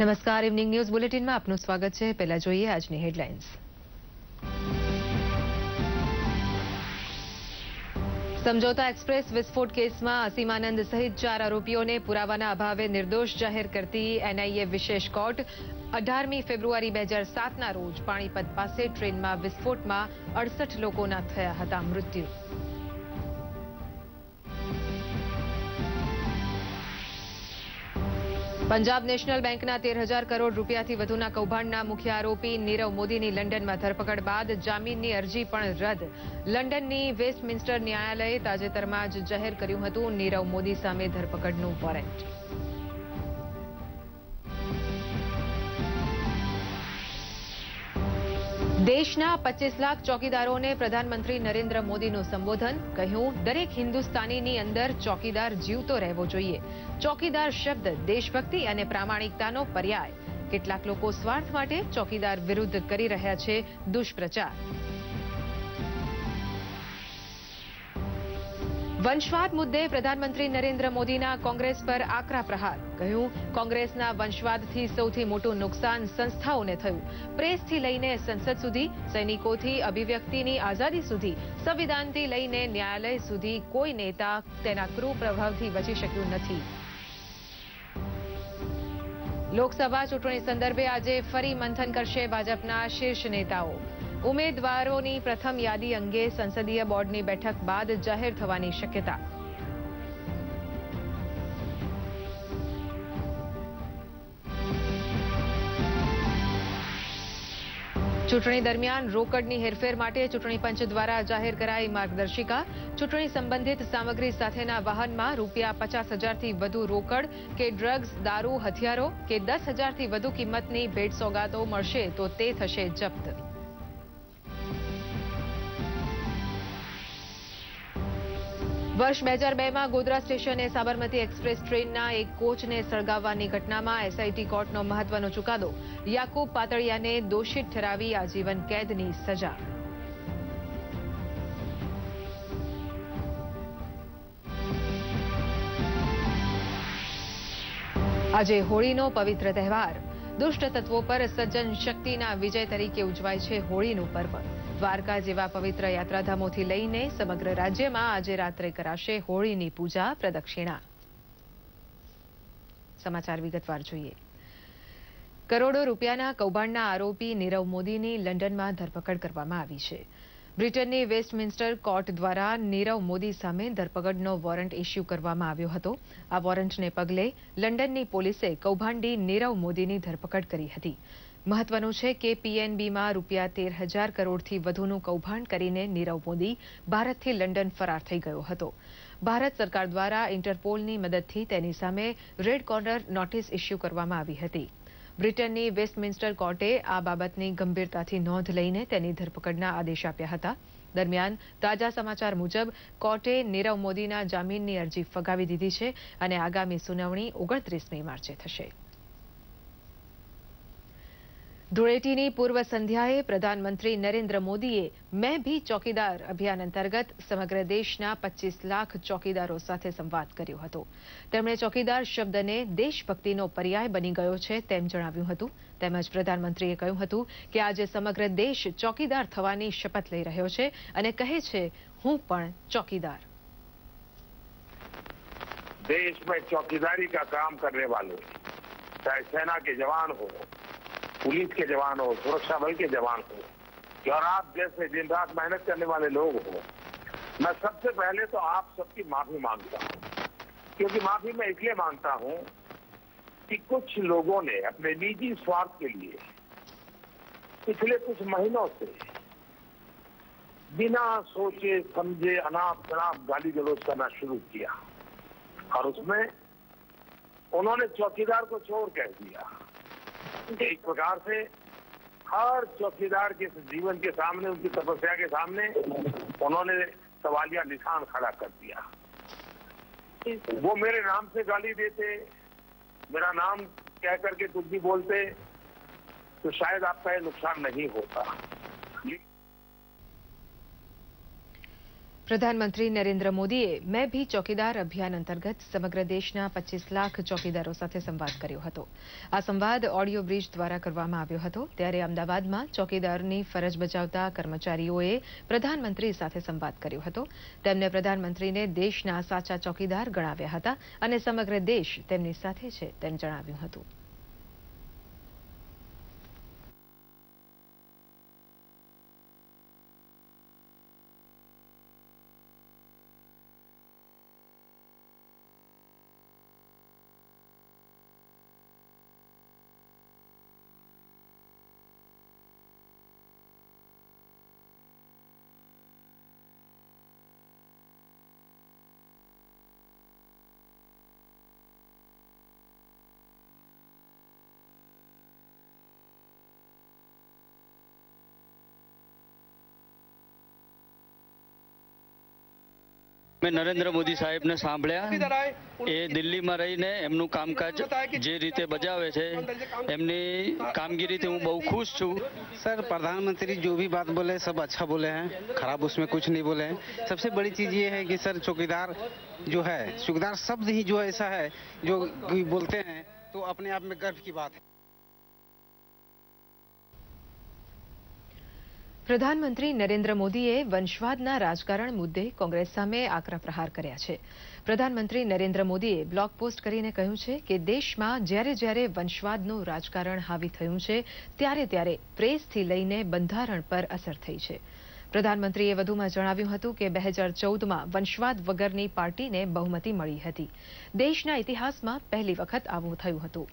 નમસ્કાર evening news બુલેટિનમાં આપનું સ્વાગત છે. પહેલા જોઈએ આજની હેડલાઇન્સ સમજોતા એક્સપ્રેસ વિસ્ફોટ કેસમાં અસીમાનંદ સહિત ચાર આરોપીઓને પુરાવાના અભાવે નિર્દોષ જાહેર કરતી એનઆઈએ વિશેષ કોર્ટ. અઢારમી ફેબ્રુઆરી બે હજાર સાતના રોજ પાણીપત પાસે ટ્રેનમાં વિસ્ફોટમાં અડસઠ લોકોના થયા હતા મૃત્યુ. પંજાબ નેશનલ બેંકના તેર હજાર કરોડ રૂપિયાથી વધુના કૌભાંડના મુખ્ય આરોપી નીરવ મોદીની લંડનમાં ધરપકડ બાદ જામીનની અરજી પણ રદ. લંડનની વેસ્ટમિન્સ્ટર ન્યાયાલયે તાજેતરમાં જ જાહેર કર્યું હતું, નીરવ મોદી સામે ધરપકડનું વોરંટ. દેશના પચીસ લાખ ચોકીદારોને પ્રધાનમંત્રી નરેન્દ્ર મોદીનું સંબોધન, કહ્યું, દરેક હિન્દુસ્તાનીની અંદર ચોકીદાર જીવતો રહેવો જોઈએ. ચોકીદાર શબ્દ, દેશભક્તિ અને પ્રામાણિકતાનો પર્યાય. કેટલાક લોકો સ્વાર્થ માટે ચોકીદાર વિરુદ્ધ કરી રહ્યા છે, દુષ્પ્રચાર. વંશવાદ મુદ્દે પ્રધાનમંત્રી નરેન્દ્ર મોદીના કોંગ્રેસ પર આકરા પ્રહાર. કહ્યું, કોંગ્રેસના વંશવાદથી સૌથી મોટું નુકસાન સંસ્થાઓને થયું. પ્રેસથી લઈને સંસદ સુધી, સૈનિકોથી, અભિવ્યક્તિની આઝાદી સુધી, સંવિધાનથી લઈને ન્યાયાલય સુધી કોઈ નેતા તેના પ્રભાવથી બચી શક્યું નથી. લોકસભા ચૂંટણી સંદર્ભે આજે ફરી મંથન કરશે ભાજપના શીર્ષ નેતાઓ. ઉમેદવારોની પ્રથમ યાદી અંગે સંસદીય બોર્ડની બેઠક બાદ જાહેર થવાની શક્યતા. ચૂંટણી દરમિયાન રોકડની હેરફેર માટે ચૂંટણી પંચ દ્વારા જાહેર કરાઈ માર્ગદર્શિકા. ચૂંટણી સંબંધિત સામગ્રી સાથેના વાહનમાં રૂપિયા પચાસ હજારથી વધુ રોકડ કે ડ્રગ્સ, દારૂ, હથિયારો કે દસ હજારથી વધુ કિંમતની ભેટ સોગાતો મળશે તો તે થશે જપ્ત. વર્ષ બે હજાર બેમાં ગોધરા સ્ટેશને સાબરમતી એક્સપ્રેસ ટ્રેનના એક કોચને સળગાવવાની ઘટનામાં એસઆઈટી કોર્ટનો મહત્વનો ચુકાદો. યાકુબ પાતળિયાને દોષિત ઠરાવી આજીવન કેદની સજા. આજે હોળીનો પવિત્ર તહેવાર. દુષ્ટ તત્વો પર સજ્જન શક્તિના વિજય તરીકે ઉજવાય છે હોળીનું પર્વ. દ્વારકા જેવા પવિત્ર યાત્રાધામોથી લઈને સમગ્ર રાજ્યમાં આજે રાત્રે કરાશે હોળીની પૂજા પ્રદક્ષિણા. સમાચાર વિગતવાર જોઈએ. કરોડો રૂપિયાના કૌભાંડના આરોપી નીરવ મોદીની લંડનમાં ધરપકડ કરવામાં આવી છે. બ્રિટનની વેસ્ટમિન્સ્ટર કોર્ટ દ્વારા નીરવ મોદી સામે ધરપકડનો વોરંટ ઇસ્યુ કરવામાં આવ્યો હતો. આ વોરંટને પગલે લંડનની પોલીસે કૌભાંડી નીરવ મોદીની ધરપકડ કરી હતી. મહત્વનું છે કે પીએનબીમાં રૂપિયા તેર હજાર કરોડથી વધુનું કૌભાંડ કરીને નીરવ મોદી ભારતથી લંડન ફરાર થઈ ગયો હતો. ભારત સરકાર દ્વારા ઇન્ટરપોલની મદદથી તેની સામે રેડ કોર્નર નોટિસ ઇસ્યુ કરવામાં આવી હતી. બ્રિટનની વેસ્ટમિન્સ્ટર કોર્ટે આ બાબતની ગંભીરતાથી નોંધ લઈને તેની ધરપકડના આદેશ આપ્યા હતા. દરમિયાન તાજા સમાચાર મુજબ કોર્ટે નીરવ મોદીના જામીનની અરજી ફગાવી દીધી છે અને આગામી સુનાવણી ઓગણત્રીસમી માર્ચે થશે. ધૂળેટીની પૂર્વ સંધ્યાએ પ્રધાનમંત્રી નરેન્દ્ર મોદીએ મેં ભી ચોકીદાર અભિયાન અંતર્ગત સમગ્ર દેશના પચીસ લાખ ચોકીદારો સાથે સંવાદ કર્યો હતો. તેમણે ચોકીદાર શબ્દને દેશભક્તિનો પર્યાય બની ગયો છે તેમ જણાવ્યું હતું. તેમજ પ્રધાનમંત્રીએ કહ્યું હતું કે આજે સમગ્ર દેશ ચોકીદાર થવાની શપથ લઈ રહ્યો છે અને કહે છે, હું પણ ચોકીદાર. દેશ મેં ચોકીદારી કામ કરને સેના કે જવાન હો. पुलिस के जवान हो, सुरक्षा बल के जवान हो, और आप जैसे दिन रात मेहनत करने वाले लोग हो, मैं सबसे पहले तो आप सबकी माफ़ी माँगता हूँ। क्योंकि माफ़ी मैं इसलिए माँगता हूँ कि कुछ लोगों ने अपने निजी स्वार्थ के लिए पिछले कुछ महीनों से बिना सोचे, समझे, अनाप शनाप गाली गलौज करना शुरू किया। और उसमें उन्होंने चौकीदार को चोर कह दिया। एक प्रकार से हर चौकीदार के जीवन के सामने, उनकी तपस्या के सामने, उन्होंने सवालिया निशान खड़ा कर दिया। वो मेरे नाम से गाली देते, मेरा नाम कह करके कुछ भी बोलते तो शायद आपका ये नुकसान नहीं होता। પ્રધાનમંત્રી નરેન્દ્ર મોદીએ મેં ભી ચોકીદાર અભિયાન અંતર્ગત સમગ્ર દેશના પચીસ લાખ ચોકીદારો સાથે સંવાદ કર્યો હતો. આ સંવાદ ઓડિયો બ્રિજ દ્વારા કરવામાં આવ્યો હતો. ત્યારે અમદાવાદમાં ચોકીદારની ફરજ બજાવતા કર્મચારીઓએ પ્રધાનમંત્રી સાથે સંવાદ કર્યો હતો. તેમને પ્રધાનમંત્રીને દેશના સાચા ચોકીદાર ગણાવ્યા હતા અને સમગ્ર દેશ તેમની સાથે છે તેમ જણાવ્યું હતું. મેં નરેન્દ્ર મોદી સાહેબને સાંભળ્યા એ દિલ્હીમાં રહીને એમનું કામકાજ જે રીતે બજાવે છે એમની કામગીરીથી હું બહુ ખુશ છું सर प्रधानमंत्री जो भी बात बोले सब अच्छा बोले हैं खराब उसमें कुछ नहीं बोले हैं सबसे बड़ी चीज ये है कि सर चौकीदार जो है चौकीदार शब्द ही जो ऐसा है जो कोई बोलते हैं तो अपने आप में गर्व की बात है પ્રધાનમંત્રી નરેન્દ્ર મોદીએ વંશવાદના રાજકારણ મુદ્દે કોંગ્રેસ સામે આકરા પ્રહાર કર્યા છે. પ્રધાનમંત્રી નરેન્દ્ર મોદીએ બ્લોગ પોસ્ટ કરીને કહ્યું છે કે દેશમાં જ્યારે જ્યારે વંશવાદનું રાજકારણ હાવી થયું છે, ત્યારે ત્યારે પ્રેસથી લઈને બંધારણ પર અસર થઈ છે. પ્રધાનમંત્રીએ વધુમાં જણાવ્યું હતું કે બે હજાર ચૌદમાં વંશવાદ વગરની પાર્ટીને બહુમતી મળી હતી. દેશના ઇતિહાસમાં પહેલી વખત આવું થયું હતું.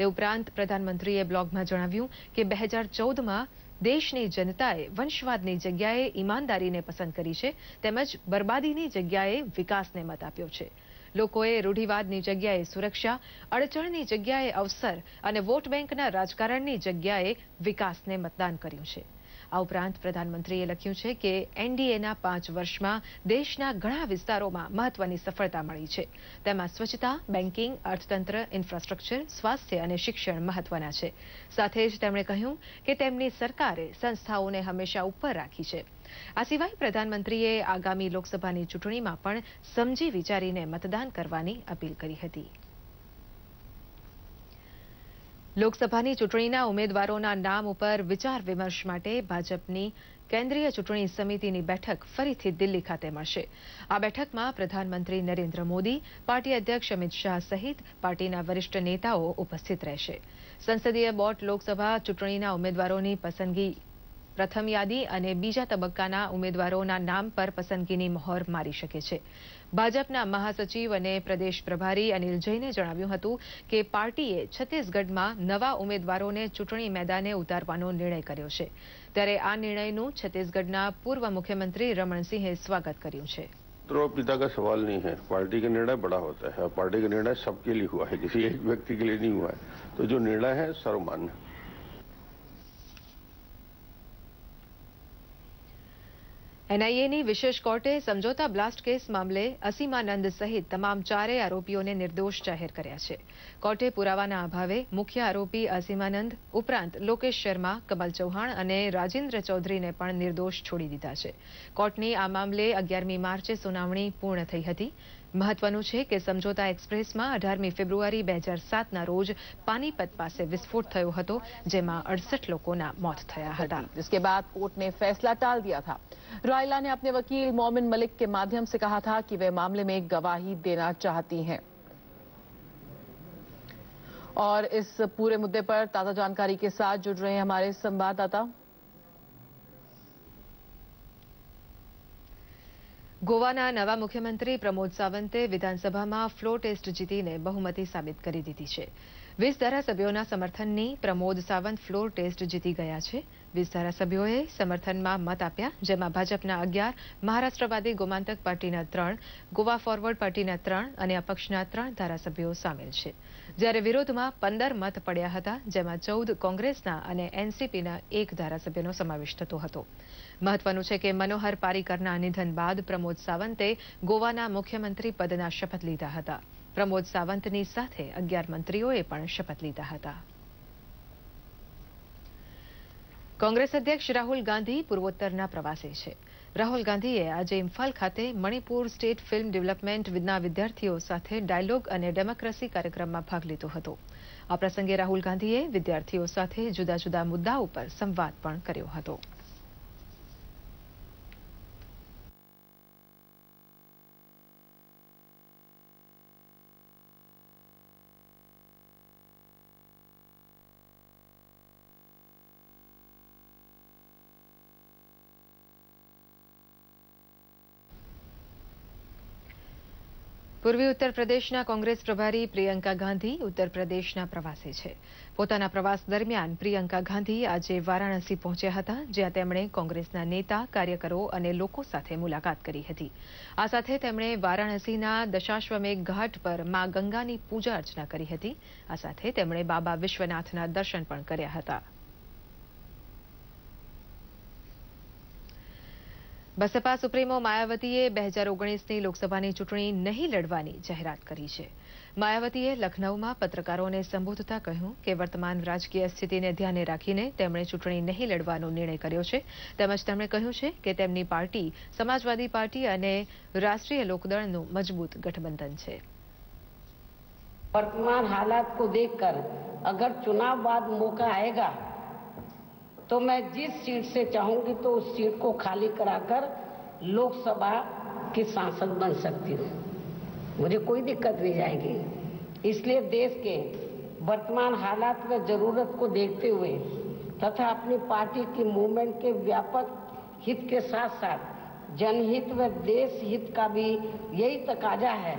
તે ઉપરાંત પ્રધાનમંત્રીએ બ્લોગમાં જણાવ્યું કે બે હજાર ચૌદમાં દેશની જનતાએ વંશવાદની જગ્યાએ ઈમાનદારીને પસંદ કરી છે, તેમજ બરબાદીની જગ્યાએ વિકાસને મત આપ્યો છે. લોકોએ રૂઢિવાદની જગ્યાએ સુરક્ષા, અડચણની જગ્યાએ અવસર અને વોટ બેંકના રાજકારણની જગ્યાએ વિકાસને મતદાન કર્યું છે. આ ઉપરાંત પ્રધાનમંત્રીએ લખ્યું છે કે એનડીએના પાંચ વર્ષમાં દેશના ઘણા વિસ્તારોમાં મહત્વની સફળતા મળી છે. તેમાં સ્વચ્છતા, બેન્કિંગ, અર્થતંત્ર, ઇન્ફ્રાસ્ટ્રક્ચર, સ્વાસ્થ્ય અને શિક્ષણ મહત્વના છે. સાથે જ તેમણે કહ્યું કે તેમની સરકારે સંસ્થાઓને હંમેશા ઉપર રાખી છે. આ સિવાય પ્રધાનમંત્રીએ આગામી લોકસભાની ચૂંટણીમાં પણ સમજી વિચારીને મતદાન કરવાની અપીલ કરી હતી. લોકસભાની ચૂંટણીના ઉમેદવારોના નામ ઉપર વિચાર વિમર્શ માટે ભાજપની કેન્દ્રીય ચૂંટણી સમિતિની બેઠક ફરીથી દિલ્હી ખાતે મળશે. આ બેઠકમાં પ્રધાનમંત્રી નરેન્દ્ર મોદી, પાર્ટી અધ્યક્ષ અમિત શાહ સહિત પાર્ટીના વરિષ્ઠ નેતાઓ ઉપસ્થિત રહેશે. સંસદીય બોર્ડ લોકસભા ચૂંટણીના ઉમેદવારોની પસંદગી પ્રથમ યાદી અને બીજા તબક્કાના ઉમેદવારોના નામ પર પસંદગીની મહોર મારી શકે છે. ભાજપના મહાસચિવ અને પ્રદેશ પ્રભારી અનિલ જૈને જણાવ્યું હતું કે પાર્ટીએ છત્તીસગઢમાં નવા ઉમેદવારોને ચૂંટણી મેદાને ઉતારવાનો નિર્ણય કર્યો છે ત્યારે આ નિર્ણયનું છત્તીસગઢના પૂર્વ મુખ્યમંત્રી રમણસિંહે સ્વાગત કર્યું છે पुत्र और पिता का सवाल नहीं है पार्टी का निर्णय बड़ा होता है और पार्टी का निर्णय सबके लिए हुआ है किसी एक व्यक्ति के लिए नहीं हुआ है तो जो निर्णय है सर्वमान्य એનઆઈએની વિશેષ કોર્ટે સમજોતા બ્લાસ્ટ કેસ મામલે અસીમાનંદ સહિત તમામ ચારેય આરોપીઓને નિર્દોષ જાહેર કર્યા છે. કોર્ટે પુરાવાના અભાવે મુખ્ય આરોપી અસીમાનંદ ઉપરાંત લોકેશ શર્મા, કમલ ચૌહાણ અને રાજેન્દ્ર ચૌધરીને પણ નિર્દોષ છોડી દીધા છે. કોર્ટની આ મામલે અગિયારમી માર્ચે સુનાવણી પૂર્ણ થઈ હતી. મહત્વનું છે કે સમજોતા એક્સપ્રેસમાં અઢારમી ફેબ્રુઆરી બે હજાર સાતના રોજ પાનીપત પાસે વિસ્ફોટ થયો હતો જેમાં અડસઠ લોકોના મોત થયા હતા जिसके बाद कोर्ट ने फैसला टाल दिया था रॉयला ने अपने वकील मोमिन मलिक के माध्यम से कहा था कि वे मामले में गवाही देना चाहती हैं और इस पूरे मुद्दे पर ताजा जानकारी के साथ जुड़ रहे हैं हमारे संवाददाता ગોવાના નવા મુખ્યમંત્રી પ્રમોદ સાવંતે વિધાનસભામાં ફ્લો ટેસ્ટ જીતીને બહુમતી સાબિત કરી દીધી છે. વીસ ધારાસભ્યોના સમર્થનની પ્રમોદ સાવંત ફ્લોર ટેસ્ટ જીતી ગયા છે. વીસ ધારાસભ્યોએ સમર્થનમાં મત આપ્યા, જેમાં ભાજપના અગિયાર, મહારાષ્ટ્રવાદી ગોમાંતક પાર્ટીના ત્રણ, ગોવા ફોરવર્ડ પાર્ટીના ત્રણ અને અપક્ષના ત્રણ ધારાસભ્યો સામેલ છે. જ્યારે વિરોધમાં પંદર મત પડ્યા હતા, જેમાં ચૌદ કોંગ્રેસના અને એનસીપીના એક ધારાસભ્યનો સમાવેશ થતો હતો. મહત્વનું છે કે મનોહર પારીકરના નિધન બાદ પ્રમોદ સાવંતે ગોવાના મુખ્યમંત્રી પદના શપથ લીધા હતા. પ્રમોદ સાવંતની સાથે અગિયાર મંત્રીઓએ પણ શપથ લીધા હતા. કોંગ્રેસ અધ્યક્ષ રાહુલ ગાંધી પૂર્વોત્તરના પ્રવાસે છે. રાહુલ ગાંધીએ આજે ઇમ્ફાલ ખાતે મણિપુર સ્ટેટ ફિલ્મ ડેવલપમેન્ટના વિદ્યાર્થીઓ સાથે ડાયલોગ અને ડેમોક્રેસી કાર્યક્રમમાં ભાગ લીધો હતો. આ પ્રસંગે રાહુલ ગાંધીએ વિદ્યાર્થીઓ સાથે જુદા જુદા મુદ્દા ઉપર સંવાદ પણ કર્યો હતો. પૂર્વી ઉત્તર પ્રદેશના કોંગ્રેસ પ્રભારી પ્રિયંકા ગાંધી ઉત્તર પ્રદેશના પ્રવાસે છે. પોતાના પ્રવાસ દરમિયાન પ્રિયંકા ગાંધી આજે વારાણસી પહોંચ્યા હતા, જ્યાં તેમણે કોંગ્રેસના નેતા, કાર્યકરો અને લોકો સાથે મુલાકાત કરી હતી. આ સાથે તેમણે વારાણસીના દશાશ્વમેઘ ઘાટ પર મા ગંગાની પૂજા અર્ચના કરી હતી. આ સાથે તેમણે બાબા વિશ્વનાથના દર્શન પણ કર્યા હતા. બસપા સુપ્રીમો માયાવતીએ બે હજાર ઓગણીસની લોકસભાની ચૂંટણી નહીં લડવાની જાહેરાત કરી છે. માયાવતીએ લખનૌમાં પત્રકારોને સંબોધતા કહ્યું કે વર્તમાન રાજકીય સ્થિતિને ધ્યાને રાખીને તેમણે ચૂંટણી નહીં લડવાનો નિર્ણય કર્યો છે. તેમજ તેમણે કહ્યું છે કે તેમની પાર્ટી સમાજવાદી પાર્ટી અને રાષ્ટ્રીય લોકદળનું મજબૂત ગઠબંધન છે. વર્તમાન હાલાત કો દેખકર અગર ચુનાવ બાદ મોકા આયેગા तो मैं जिस सीट से चाहूँगी तो उस सीट को खाली कराकर लोकसभा की सांसद बन सकती हूँ। मुझे कोई दिक्कत नहीं जाएगी। इसलिए देश के वर्तमान हालात में ज़रूरत को देखते हुए तथा अपनी पार्टी की मूवमेंट के व्यापक हित के साथ साथ जनहित व देश हित का भी यही तकाजा है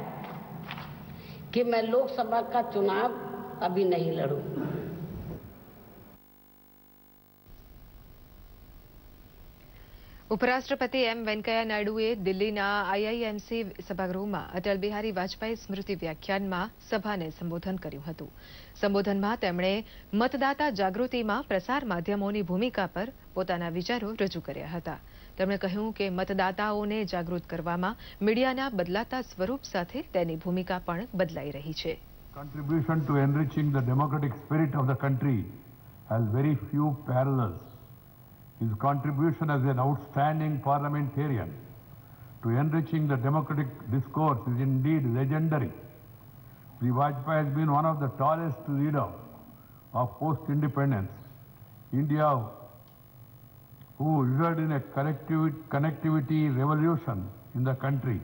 कि मैं लोकसभा का चुनाव अभी नहीं लड़ूं। ઉપરાષ્ટ્રપતિ એમ વેંકૈયા નાયડુએ દિલ્હીના આઈઆઈએમસી સભાગૃહમાં અટલ બિહારી વાજપેયી સ્મૃતિ વ્યાખ્યાનમાં સભાને સંબોધન કર્યું હતું. સંબોધનમાં તેમણે મતદાતા જાગૃતિમાં પ્રસાર માધ્યમોની ભૂમિકા પર પોતાના વિચારો રજૂ કર્યા હતા. તેમણે કહ્યું કે મતદાતાઓને જાગૃત કરવામાં મીડિયાના બદલાતા સ્વરૂપ સાથે તેની ભૂમિકા પણ બદલાઈ રહી છે. Contribution to enriching the democratic spirit of the country has very few parallels. His contribution as an outstanding parliamentarian to enriching the democratic discourse is indeed legendary. Sri Vajpayee has been one of the tallest leaders of post-independence. India, who ushered in a connectivity revolution in the country.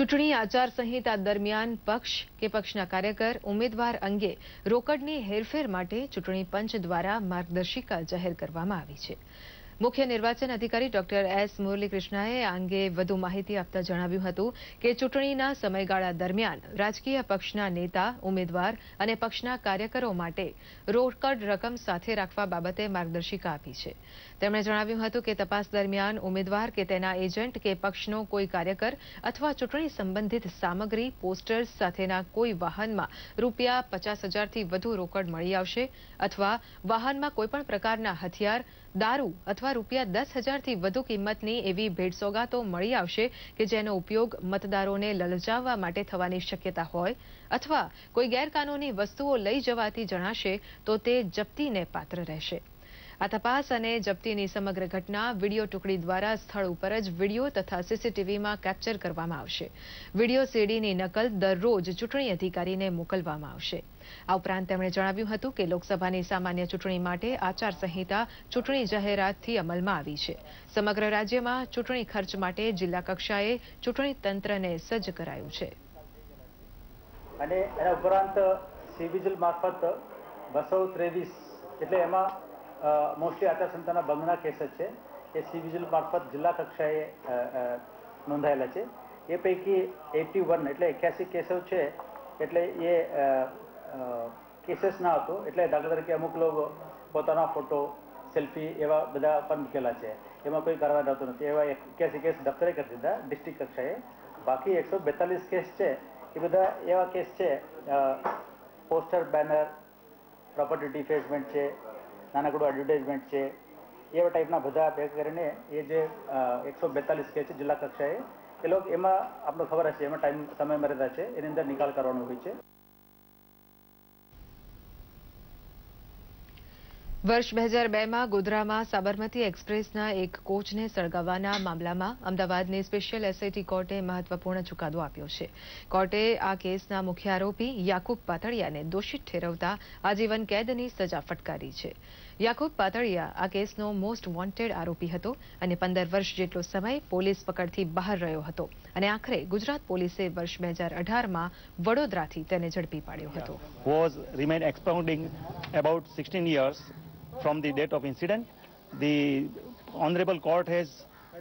ચૂંટણી આચાર સંહિતા દરમિયાન પક્ષ કે પક્ષના કાર્યકર, ઉમેદવાર અંગે રોકડની હેરફેર માટે ચૂંટણી પંચ દ્વારા માર્ગદર્શિકા જાહેર કરવામાં આવી છે. મુખ્ય નિર્વાચન અધિકારી ડોક્ટર એસ મુરલીકૃષ્ણાએ આ અંગે વધુ માહિતી આપતા જણાવ્યું હતું કે ચૂંટણીના સમયગાળા દરમિયાન રાજકીય પક્ષના નેતા, ઉમેદવાર અને પક્ષના કાર્યકરો માટે રોકડ રકમ સાથે રાખવા બાબતે માર્ગદર્શિકા આપી છે. તેમણે જણાવ્યું હતું કે તપાસ દરમિયાન ઉમેદવાર કે તેના એજન્ટ કે પક્ષનો કોઈ કાર્યકર અથવા ચૂંટણી સંબંધિત સામગ્રી, પોસ્ટર્સ સાથેના કોઈ વાહનમાં રૂપિયા પચાસ હજારથી વધુ રોકડ મળી આવશે અથવા વાહનમાં કોઈપણ પ્રકારના હથિયાર દારૂ અથવા રૂપિયા દસ હજારથી વધુ કિંમતની એવી ભેટસોગાતો મળી આવશે કે જેનો ઉપયોગ મતદારોને લલચાવવા માટે થવાની શક્યતા હોય અથવા કોઈ ગેરકાનૂની વસ્તુઓ લઈ જવાથી જણાશે તો તે જપ્તીને પાત્ર રહેશે. આ તપાસ અને જપ્તીની સમગ્ર ઘટના વીડિયો ટુકડી દ્વારા સ્થળ ઉપર જ વીડિયો તથા સીસીટીવીમાં કેપ્ચર કરવામાં આવશે. વીડિયો સીડીની નકલ દરરોજ ચૂંટણી અધિકારીને મોકલવામાં આવશે. આ ઉપરાંત તેમણે જણાવ્યું હતું કે લોકસભાની સામાન્ય ચૂંટણી માટે આચાર સંહિતા ચૂંટણી જાહેરાતથી અમલમાં આવી છે. સમગ્ર રાજ્યમાં ચૂંટણી ખર્ચ માટે જિલ્લા કક્ષાએ ચૂંટણી તંત્રને સજ્જ કરાયું છે. અને એના ઉપરાંત સિવિજિલ મારફત બસો ત્રેવીસ એટલે એમાં મોસ્ટલી આચારસંહિતાના ભંગના કેસ છે એ સિવિજિલ મારફત જિલ્લા કક્ષાએ નોંધાયેલા છે. એ પૈકી એટી વન એટલે એક્યાસી કેસો છે એટલે એ કેસીસ ના હતો. એટલે દાખલા તરીકે અમુક લોકો પોતાના ફોટો સેલ્ફી એવા બધા પણ મૂકેલા છે. એમાં કોઈ કારવાર આવતો નથી. એવા એક્યાસી કેસ દફતરે કરી દીધા ડિસ્ટ્રિક્ટ કક્ષાએ. બાકી એકસો બેતાલીસ કેસ છે. એ બધા એવા કેસ છે. પોસ્ટર બેનર પ્રોપર્ટી ડિફેસમેન્ટ છે, નાનકડું એડવર્ટાઇઝમેન્ટ છે. એવા ટાઈપના બધા ભેગ કરીને એ જે એકસો બેતાલીસ કેસ છે જિલ્લા કક્ષાએ, એ લોકો એમાં આપણે ખબર હશે એમાં ટાઈમ સમય મર્યાદા છે. એની અંદર નિકાલ કરવાનો હોય છે. વર્ષ બે હજાર બેમાં ગોધરામાં સાબરમતી એક્સપ્રેસના એક કોચને સળગાવવાના મામલામાં અમદાવાદની સ્પેશિયલ એસઆઈટી કોર્ટે મહત્વપૂર્ણ ચુકાદો આપ્યો છે. કોર્ટે આ કેસના મુખ્ય આરોપી યાકુબ પાતળિયાને દોષિત ઠેરવતા આજીવન કેદની સજા ફટકારી છે. યાકુબ પાતળિયા આ કેસનો મોસ્ટ વોન્ટેડ આરોપી હતો અને પંદર વર્ષ જેટલો સમય પોલીસ પકડથી બહાર રહ્યો હતો અને આખરે ગુજરાત પોલીસે વર્ષ બે હજાર અઢારમાં વડોદરાથી તેને ઝડપી પાડ્યો હતો. Was remain expounding about 16 years from the date of incident. The honorable court has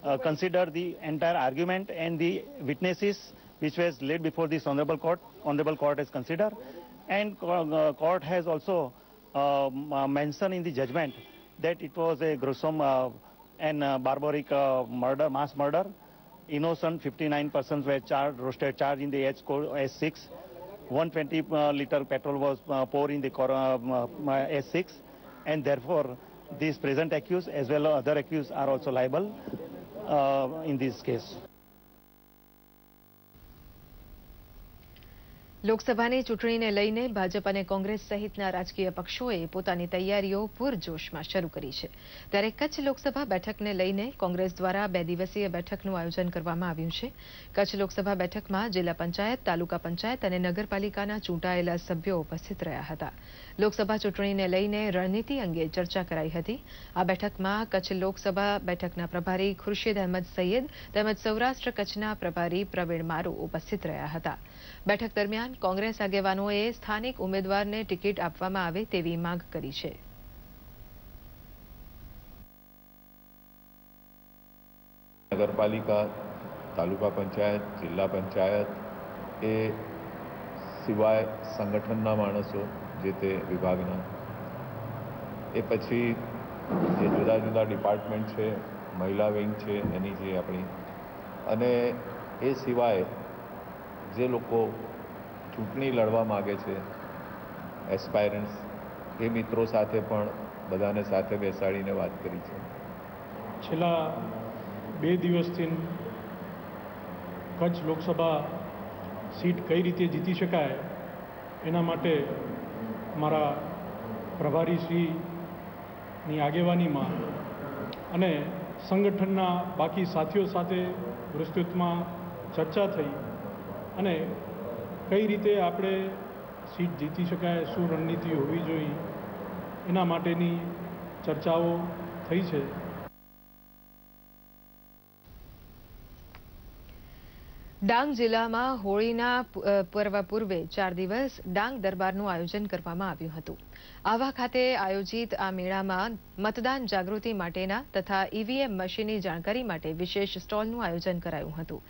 uh, considered the entire argument and the witnesses which was laid before this honorable court. Honorable court has considered and uh, court has also um, uh, mentioned in the judgment that it was a gruesome uh, and uh, barbaric uh, murder, mass murder. Innocent 59 persons were charged, roasted charged in the H code S6. 120 uh, liter petrol was poured in the uh, S6 and therefore these present accused as well as other accused are also liable uh, in this case. લોકસભાની ચૂંટણીને લઈને ભાજપ અને કોંગ્રેસ સહિતના રાજકીય પક્ષોએ પોતાની તૈયારીઓ પૂરજોશમાં શરૂ કરી છે. ત્યારે કચ્છ લોકસભા બેઠકને લઈને કોંગ્રેસ દ્વારા બે દિવસીય બેઠકનું આયોજન કરવામાં આવ્યું છે. કચ્છ લોકસભા બેઠકમાં જિલ્લા પંચાયત, તાલુકા પંચાયત અને નગરપાલિકાના ચૂંટાયેલા સભ્યો ઉપસ્થિત રહ્યા હતા. લોકસભા ચૂંટણીને લઈને રણનીતિ અંગે ચર્ચા કરાઈ હતી. આ બેઠકમાં કચ્છ લોકસભા બેઠકના પ્રભારી ખુરશીદ અહેમદ સૈયદ તેમજ સૌરાષ્ટ્ર કચ્છના પ્રભારી પ્રવીણ મારુ ઉપસ્થિત રહ્યા હતા. બેઠક દરમિયાન કોંગ્રેસ આગેવાનોએ સ્થાનિક ઉમેદવારને ટિકિટ આપવામાં આવે તેવી માંગ કરી છે. નગરપાલિકા, તાલુકા પંચાયત, જિલ્લા પંચાયત એ સિવાય સંગઠનના માણસો જે તે વિભાગના. એ પછી જે જુદા જુદા ડિપાર્ટમેન્ટ છે, મહિલા વિંગ છે, એની જે આપણી. અને એ સિવાય જે લોકો ચૂંટણી લડવા માગે છે એસ્પાયરન્ટ્સ એ મિત્રો સાથે પણ બધાને સાથે બેસાડીને વાત કરી છે. છેલ્લા બે દિવસથી કચ્છ લોકસભા સીટ કઈ રીતે જીતી શકાય, એના માટે મારા પ્રભારીશ્રીની આગેવાનીમાં અને સંગઠનના બાકી સાથીઓ સાથે વિસ્તૃતમાં ચર્ચા થઈ. અને કઈ રીતે આપણે સીટ જીતી શકાય, શું રણનીતિ હોવી જોઈએ, એના માટેની ચર્ચાઓ થઈ છે. ડાંગ જિલ્લામાં હોળીના પર્વ પૂર્વે ચાર દિવસ ડાંગ દરબારનું આયોજન કરવામાં આવ્યું હતું. આવા ખાતે આયોજિત આ મેળામાં મતદાન જાગૃતિ માટેના તથા ઈવીએમ મશીનની જાણકારી માટે વિશેષ સ્ટોલનું આયોજન કરાયું હતું.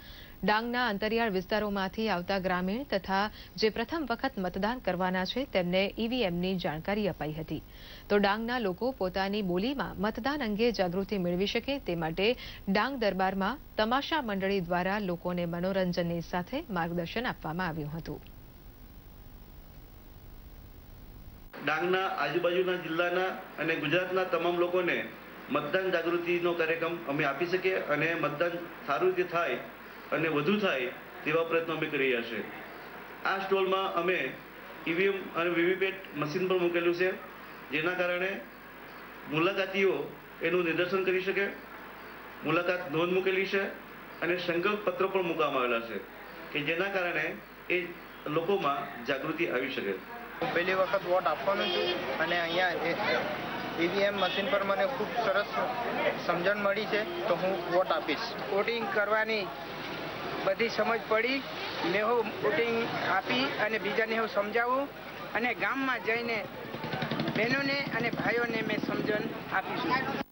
ડાંગના અંતરિયાળ વિસ્તારોમાંથી આવતા ગ્રામીણ તથા જે પ્રથમ વખત મતદાન કરવાના છે, તેમને ઈવીએમની જાણકારી અપાઈ હતી. તો ડાંગના લોકો પોતાની બોલીમાં મતદાન અંગે જાગૃતિ મેળવી શકે તે માટે ડાંગ દરબારમાં તમાશા મંડળી દ્વારા લોકોને મનોરંજનની સાથે માર્ગદર્શન આપવામાં આવ્યું હતું. ડાંગના આજુબાજુના જિલ્લાના અને ગુજરાતના તમામ લોકોને મતદાન જાગૃતિનો કાર્યક્રમ અમે આપી શકીએ અને મતદાન સારું રીતે થાય અને વધુ થાય તેવા પ્રયત્નો અમે કરી રહ્યા છે આ સ્ટોલમાં અમે ઈવીએમ અને વીવીપેટ મશીન પણ મૂકેલું છે જેના કારણે મુલાકાતીઓ એનું નિદર્શન કરી શકે મુલાકાત નોંધ મૂકેલી છે અને સંકલ્પ પત્રો પણ મૂકવામાં આવેલા છે કે જેના કારણે એ લોકોમાં જાગૃતિ આવી શકે. હું પહેલી વખત વોટ આપવાનો છું અને અહીંયા ઈવીએમ મશીન પર મને ખૂબ સરસ સમજણ મળી છે તો હું વોટ આપીશ. વોટિંગ કરવાની બધી સમજ પડી મેં હું વોટિંગ આપી અને બીજાને હું સમજાવું અને ગામમાં જઈને બહેનોને અને ભાઈઓને મેં સમજણ આપીશું.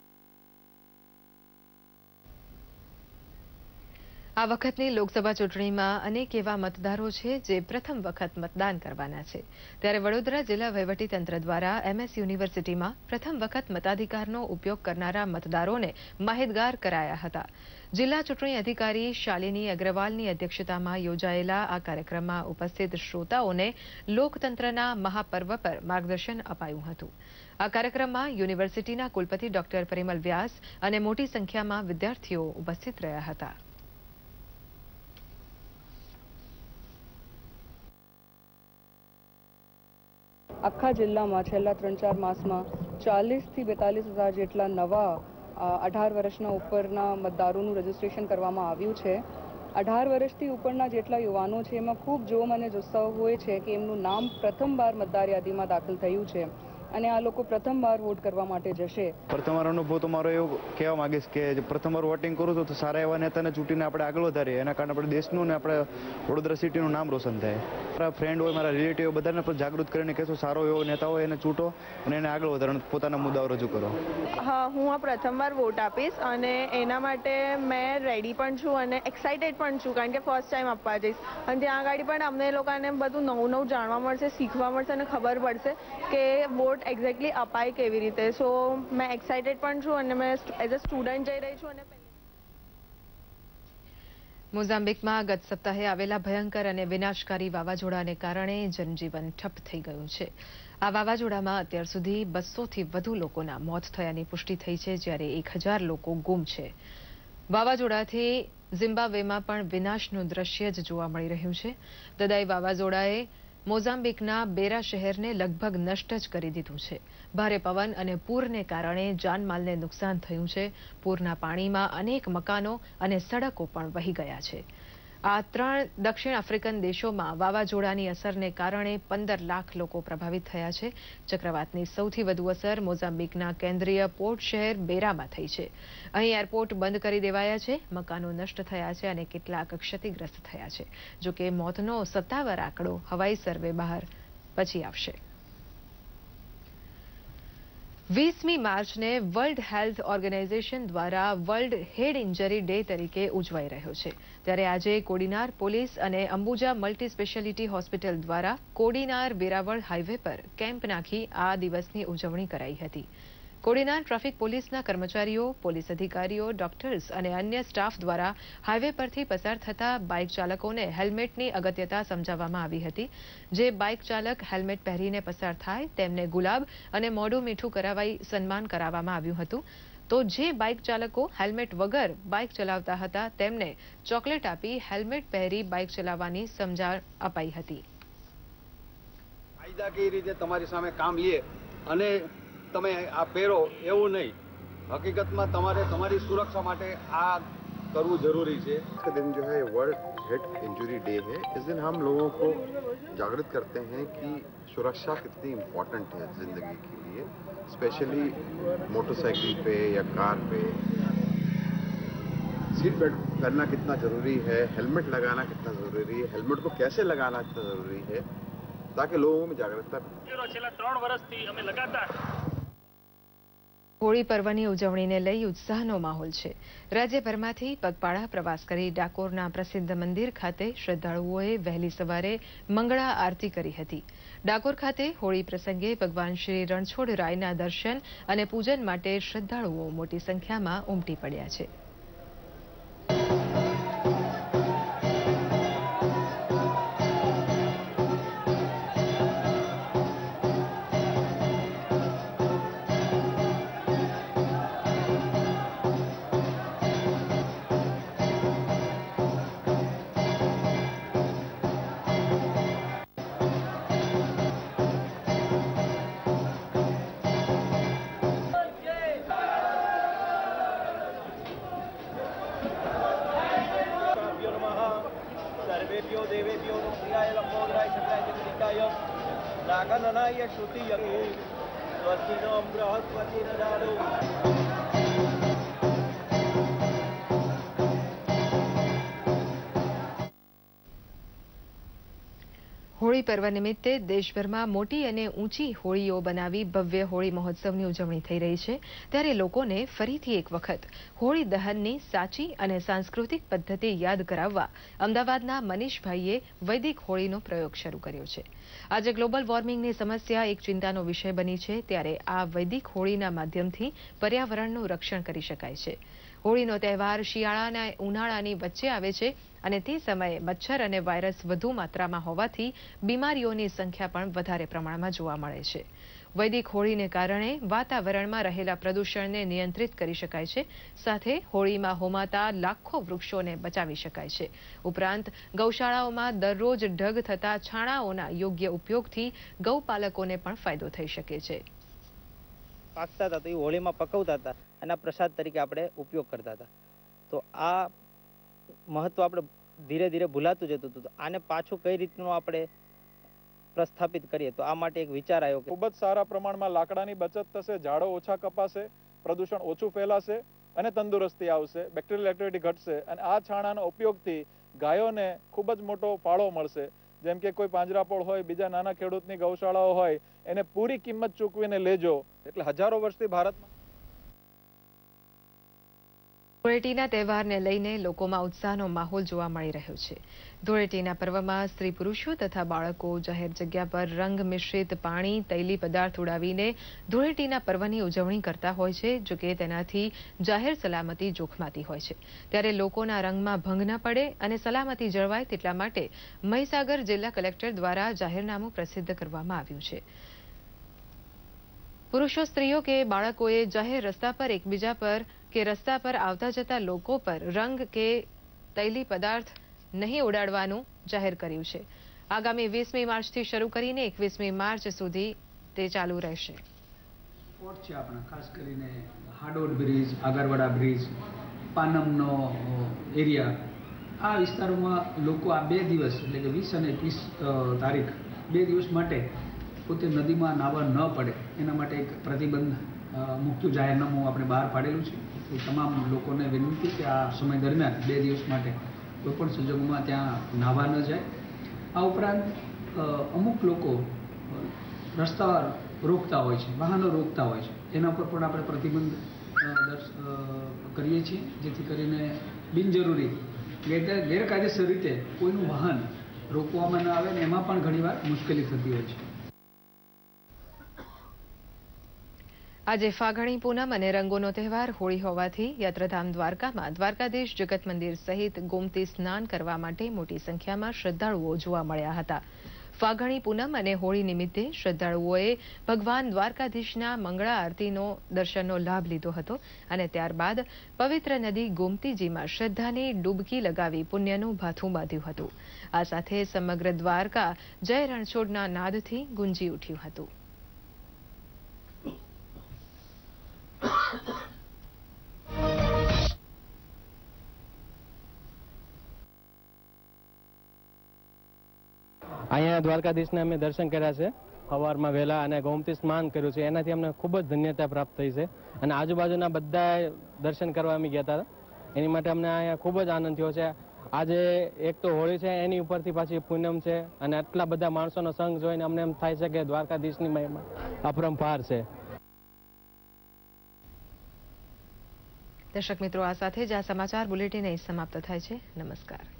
આ વખતની લોકસભા ચૂંટણીમાં અનેક એવા મતદારો છે જે પ્રથમ વખત મતદાન કરવાના છે. ત્યારે વડોદરા જિલ્લા વહીવટીતંત્ર દ્વારા એમએસ યુનિવર્સિટીમાં પ્રથમ વખત મતાધિકારનો ઉપયોગ કરનારા મતદારોને માહિતગાર કરાયા હતા. જિલ્લા ચૂંટણી અધિકારી શાલિની અગ્રવાલની અધ્યક્ષતામાં યોજાયેલા આ કાર્યક્રમમાં ઉપસ્થિત શ્રોતાઓને લોકતંત્રના મહાપર્વ પર માર્ગદર્શન અપાયું હતું. આ કાર્યક્રમમાં યુનિવર્સિટીના કુલપતિ ડોક્ટર પરિમલ વ્યાસ અને મોટી સંખ્યામાં વિદ્યાર્થીઓ ઉપસ્થિત રહ્યા હતા. આખા જિલ્લામાં છેલ્લા ત્રણ ચાર માસમાં ચાલીસથી બેતાલીસ હજાર જેટલા નવા અઢાર વર્ષના ઉપરના મતદારોનું રજીસ્ટ્રેશન કરવામાં આવ્યું છે. અઢાર વર્ષથી ઉપરના જેટલા યુવાનો છે, એમાં ખૂબ જોમ અને જુસ્સાઓ હોય છે કે એમનું નામ પ્રથમવાર મતદાર યાદીમાં દાખલ થયું છે. અને આ લોકો પ્રથમવાર વોટ કરવા માટે જશે. પ્રથમવાર અનુભવ તો મારો એવું કહેવા માંગીશ કે પ્રથમવાર વોટિંગ કરું તો સારા એવા નેતાને ચૂંટીને આપણે આગળ વધારીએ. એના કારણે આપણે દેશનું ને આપણે વડોદરા સિટીનું નામ રોશન થાય. મારા ફ્રેન્ડ હોય મારા રિલેટિવ બધાને પણ જાગૃત કરીને કહેશો સારો એવો નેતા હોય એને ચૂંટો અને એને આગળ વધારો. પોતાના મુદ્દાઓ રજૂ કરો. હા હું આ પ્રથમવાર વોટ આપીશ અને એના માટે મેં રેડી પણ છું અને એક્સાઇટેડ પણ છું કારણ કે ફર્સ્ટ ટાઈમ આપવા જઈશ. અને ત્યાં આગળ પણ અમને લોકોને બધું નવું નવું જાણવા મળશે શીખવા મળશે અને ખબર પડશે કે વોટ વોટ એક્ઝેક્ટલી અપાય કેવી રીતે? સો મેં એક્સાઇટેડ પણ છું અને મેં એઝ અ સ્ટુડન્ટ જઈ રહી છું અને મોઝામ્બિકમાં ગત સપ્તાહે આવેલા ભયંકર અને વિનાશકારી વાવાઝોડાને કારણે જનજીવન ઠપ થઈ ગયું છે. આ વાવાઝોડામાં અત્યાર સુધી બસોથી વધુ લોકોના મોત થયાની પુષ્ટિ થઈ છે, જ્યારે એક હજાર લોકો ગુમ છે. વાવાઝોડાથી ઝિમ્બાબ્વેમાં પણ વિનાશનું દ્રશ્ય જ જોવા મળી રહ્યું છે. દદાઈ વાવાઝોડાએ મોઝામ્બિકના બેરા શહેરને લગભગ નષ્ટ જ કરી દીધું છે. ભારે પવન અને પૂરને કારણે જાનમાલને નુકસાન થયું છે. પૂરના પાણીમાં અનેક મકાનો અને સડકો પણ વહી ગયા છે. આ ત્રણ દક્ષિણ આફ્રિકન દેશોમાં વાવાઝોડાની અસરને કારણે પંદર લાખ લોકો પ્રભાવિત થયા છે. ચક્રવાતની સૌથી વધુ અસર મોઝામ્બિકના કેન્દ્રીય પોર્ટ શહેર બેરામાં થઈ છે. અહીં એરપોર્ટ બંધ કરી દેવાયા છે. મકાનો નષ્ટ થયા છે અને કેટલાક ક્ષતિગ્રસ્ત થયા છે. જોકે મોતનો સત્તાવાર આંકડો હવાઈ સર્વે બહાર પછી આવશે. વીસમી માર્ચને વર્લ્ડ હેલ્થ ઓર્ગેનાઇઝેશન દ્વારા વર્લ્ડ હેડ ઇન્જરી ડે તરીકે ઉજવાઈ રહ્યો છે. ત્યારે આજે કોડીનાર પોલીસ અને અંબુજા મલ્ટી સ્પેશિયાલિટી હોસ્પિટલ દ્વારા કોડીનાર વેરાવળ હાઈવે પર કેમ્પ નાખી આ દિવસની ઉજવણી કરાઈ હતી. કોડીનાર ટ્રાફિક પોલીસના કર્મચારીઓ, પોલીસ અધિકારીઓ, ડોક્ટર્સ અને અન્ય સ્ટાફ દ્વારા હાઈવે પરથી પસાર થતા બાઇક ચાલકોને હેલ્મેટની અગત્યતા સમજાવવામાં આવી હતી. જે બાઇક ચાલક હેલ્મેટ પહેરીને પસાર થાય, તેમને ગુલાબ અને મોઢું મીઠું કરાવાઈ સન્માન કરાવવામાં આવ્યું હતું. તો જે બાઇક ચાલકો હેલ્મેટ વગર બાઇક ચલાવતા હતા, તેમને ચોકલેટ આપી હેલ્મેટ પહેરી બાઇક ચલાવવાની સમજણ અપાઈ હતી. કાયદાકીય રીતે તમારી સામે કામ લે અને ते आ આ एवं नहीं हकीकत में તમારે તમારી सुरक्षा माटे आ करव ज़रूरी है इसका दिन जो है वर्ल्ड हेड इंजरी डे है। इस दिन हम लोगों को जागृत करते हैं कि सुरक्षा कितनी इम्पोर्टेंट है ज़िंदगी के लिए स्पेशली मोटरसाइकिल पे या कार पे। सीट बेल्ट पहनना कितना ज़रूरी है हेलमेट लगाना कितना ज़रूरी है हेलमेट को कैसे लगाना कितना ज़रूरी है ताकि लोगों में जागरूकता છેલ્લા ત્રણ વર્ષથી હોળી પર્વની ઉજવણીને લઈ ઉત્સાહનો માહોલ છે. રાજ્યભરમાંથી પગપાળા પ્રવાસ કરી ડાકોરના પ્રસિદ્ધ મંદિર ખાતે શ્રદ્ધાળુઓએ વહેલી સવારે મંગળા આરતી કરી હતી. ડાકોર ખાતે હોળી પ્રસંગે ભગવાન શ્રી રણછોડ રાયના દર્શન અને પૂજન માટે શ્રદ્ધાળુઓ મોટી સંખ્યામાં ઉમટી પડ્યા છે. નાગનનાય શ્રુતિ સ્વસ્તિ સ્વસ્તિનો બૃહસ્પતિ નદારો હોળી પર્વ નિમિત્તે દેશભરમાં મોટી અને ઊંચી હોળીઓ બનાવી ભવ્ય હોળી મહોત્સવની ઉજવણી થઈ રહી છે. ત્યારે લોકોને ફરીથી એક વખત હોળી દહનની સાચી અને સાંસ્કૃતિક પદ્ધતિ યાદ કરાવવા અમદાવાદના મનીષભાઈએ વૈદિક હોળીનો પ્રયોગ શરૂ કર્યો છે. આજે ગ્લોબલ વોર્મિંગની સમસ્યા એક ચિંતાનો વિષય બની છે. ત્યારે આ વૈદિક હોળીના માધ્યમથી પર્યાવરણનું રક્ષણ કરી શકાય છે. હોળીનો તહેવાર શિયાળાના ઉનાળાની વચ્ચે આવે છે અને તે સમયે મચ્છર અને વાયરસ વધુ માત્રામાં હોવાથી બીમારીઓની સંખ્યા પણ વધારે પ્રમાણમાં જોવા મળે છે. વૈદિક હોળીને કારણે વાતાવરણમાં રહેલા પ્રદૂષણને નિયંત્રિત કરી શકાય છે. સાથે હોળીમાં હોમાતા લાખો વૃક્ષોને બચાવી શકાય છે. ઉપરાંત, ગૌશાળાઓમાં દરરોજ ઢગ થતા છાણાઓના યોગ્ય ઉપયોગથી ગૌપાલકોને પણ ફાયદો થઈ શકે છે. પાકતા હતા તો એ હોળીમાં પકવતા હતા અને આ પ્રસાદ તરીકે આપણે ઉપયોગ કરતા હતા. તો આ મહત્વ આપણે ધીરે ધીરે ભૂલાતું જતું હતું. આને પાછું કઈ રીતનું આપણે પ્રસ્થાપિત કરીએ? તો આ માટે એક વિચાર આવ્યો કે ખૂબ જ સારા પ્રમાણમાં લાકડાની બચત થશે, ઝાડો ઓછા કપાશે, પ્રદૂષણ ઓછું ફેલાશે અને તંદુરસ્તી આવશે, બેક્ટેરિયલ એક્ટિવિટી ઘટશે અને આ છાણાના ઉપયોગથી ગાયોને ખૂબ જ મોટો ફાળો મળશે. જેમ કે કોઈ પાંજરાપોળ હોય, બીજા નાના ખેડૂતની ગૌશાળાઓ હોય, એને પૂરી કિંમત ચૂકવીને લેજો. એટલે હજારો વર્ષથી ભારતમાં ધૂળેટીના તહેવારને લઈને લોકોમાં ઉત્સાહનો માહોલ જોવા મળી રહ્યો છે. ધૂળેટીના પર્વમાં સ્ત્રી પુરુષો તથા બાળકો જાહેર જગ્યા પર રંગ મિશ્રિત પાણી, તૈલી પદાર્થ ઉડાવીને ધૂળેટીના પર્વની ઉજવણી કરતા હોય છે, જો કે તેનાથી જાહેર સલામતી જોખમાતી હોય છે. ત્યારે લોકોના રંગમાં ભંગ ન પડે અને સલામતી જળવાય તેટલા માટે મહીસાગર જિલ્લા કલેક્ટર દ્વારા જાહેરનામું પ્રસિદ્ધ કરવામાં આવ્યું છે. પુરુષો, સ્ત્રીઓ કે બાળકોએ જાહેર રસ્તા પર એકબીજા પર કે રસ્તા પર આવતા જતા લોકો પર રંગ કે તૈલી પદાર્થ નહીં ઉડાડવાનું જાહેર કર્યું છે. આગામી વીસમી માર્ચથી શરૂ કરીને એકવીસમી માર્ચ સુધી તે ચાલુ રહેશે. ખાસ કરીને હાડોડ બ્રિજ, આગરવાડા બ્રિજ, પાનમનો એરિયા. આ વિસ્તારોમાં લોકો આ બે દિવસ, એટલે કે વીસ અને ત્રીસ તારીખ, બે દિવસ માટે પોતે નદીમાં નાહવા ન પડે. એના માટે એક પ્રતિબંધ મુક્ત જાહેરનામું આપણે બહાર પાડેલું છે. એ તમામ લોકોને વિનંતી કે આ સમય દરમિયાન બે દિવસ માટે કોઈપણ સંજોગોમાં ત્યાં નાહવા ન જાય. આ ઉપરાંત અમુક લોકો રસ્તા રોકતા હોય છે, વાહનો રોકતા હોય છે. એના પર પણ આપણે પ્રતિબંધ કરીએ છીએ, જેથી કરીને બિનજરૂરી ગેરકાયદેસર રીતે કોઈનું વાહન રોકવામાં ન આવે ને એમાં પણ ઘણીવાર મુશ્કેલી થતી હોય છે. આજે ફાગણી પૂનમ અને રંગોનો તહેવાર હોળી હોવાથી યાત્રાધામ દ્વારકામાં દ્વારકાધીશ જગત મંદિર સહિત ગોમતી સ્નાન કરવા માટે મોટી સંખ્યામાં શ્રદ્ધાળુઓ જોવા મળ્યા હતા. ફાગણી પૂનમ અને હોળી નિમિત્તે શ્રદ્ધાળુઓએ ભગવાન દ્વારકાધીશના મંગળા આરતીનો, દર્શનનો લાભ લીધો હતો અને ત્યારબાદ પવિત્ર નદી ગોમતીજીમાં શ્રદ્ધાની ડૂબકી લગાવી પુણ્યનું ભાથું બાંધ્યું હતું. આ સાથે સમગ્ર દ્વારકા જય રણછોડના નાદથી ગુંજી ઉઠ્યું હતું. અહીંયા દ્વારકાધીશને અમે દર્શન કર્યા છે. સવારમાં વહેલા અને ગોમતી સ્નાન કર્યું છે. એનાથી અમને ખૂબ જ ધન્યતા પ્રાપ્ત થઈ છે. અને આજુબાજુના બધા દર્શન કરવા અમે ગયા હતા. એની માટે અમને અહીંયા ખૂબ જ આનંદ થયો છે. આજે એક તો હોળી છે, એની ઉપરથી પાછી પૂનમ છે. અને આટલા બધા માણસોનો સંઘ જોઈને અમને એમ થાય છે કે દ્વારકાધીશની મહિમા અપરંપાર છે. દર્શક મિત્રો, આ સાથે જ આ સમાચાર બુલેટિન સમાપ્ત થાય છે. નમસ્કાર.